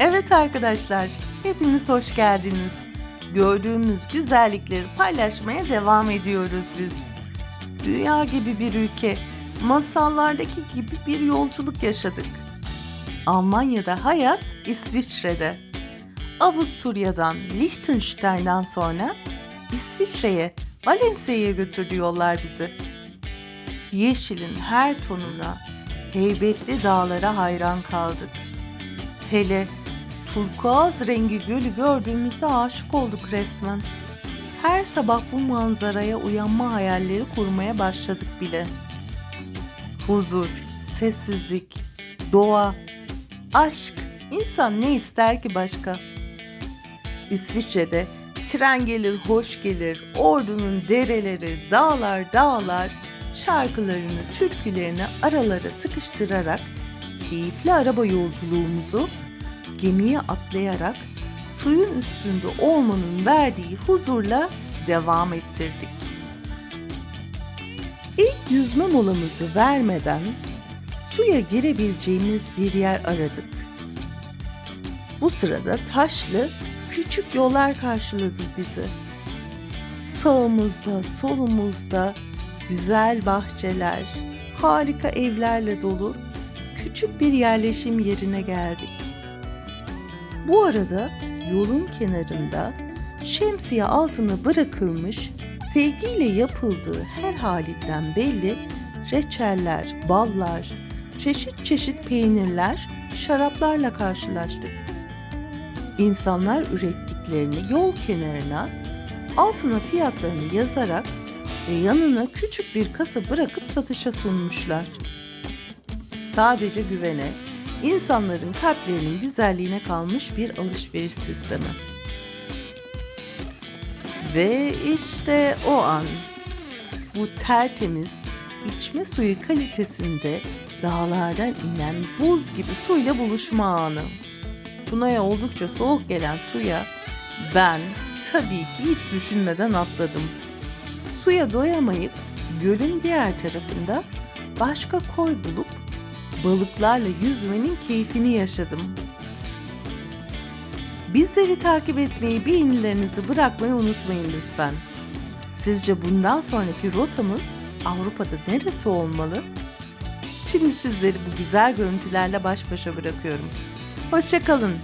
Evet arkadaşlar, hepiniz hoş geldiniz. Gördüğümüz güzellikleri paylaşmaya devam ediyoruz biz. Dünya gibi bir ülke, masallardaki gibi bir yolculuk yaşadık. Almanya'da hayat İsviçre'de. Avusturya'dan, Liechtenstein'dan sonra İsviçre'ye, Valencia'ya götürdü yollar bizi. Yeşilin her tonuna, heybetli dağlara hayran kaldık. Hele turkuaz rengi gölü gördüğümüzde aşık olduk resmen. Her sabah bu manzaraya uyanma hayalleri kurmaya başladık bile. Huzur, sessizlik, doğa, aşk, insan ne ister ki başka? İsviçre'de tren gelir hoş gelir, ordunun dereleri, dağlar dağlar, şarkılarını, türkülerini aralara sıkıştırarak keyifli araba yolculuğumuzu gemiye atlayarak suyun üstünde olmanın verdiği huzurla devam ettirdik. İlk yüzme molamızı vermeden suya girebileceğimiz bir yer aradık. Bu sırada taşlı küçük yollar karşıladı bizi. Sağımızda, solumuzda güzel bahçeler, harika evlerle dolu küçük bir yerleşim yerine geldik. Bu arada yolun kenarında şemsiye altına bırakılmış sevgiyle yapıldığı her halinden belli reçeller, ballar, çeşit çeşit peynirler, şaraplarla karşılaştık. İnsanlar ürettiklerini yol kenarına, altına fiyatlarını yazarak ve yanına küçük bir kasa bırakıp satışa sunmuşlar. Sadece güvene, insanların kalplerinin güzelliğine kalmış bir alışveriş sistemi. Ve işte o an bu tertemiz içme suyu kalitesinde dağlardan inen buz gibi suyla buluşma anı. Tuna'ya oldukça soğuk gelen suya ben tabii ki hiç düşünmeden atladım. Suya doyamayıp gölün diğer tarafında başka koy bulup balıklarla yüzmenin keyfini yaşadım. Bizleri takip etmeyi, beğenilerinizi bırakmayı unutmayın lütfen. Sizce bundan sonraki rotamız Avrupa'da neresi olmalı? Şimdi sizleri bu güzel görüntülerle baş başa bırakıyorum. Hoşçakalın.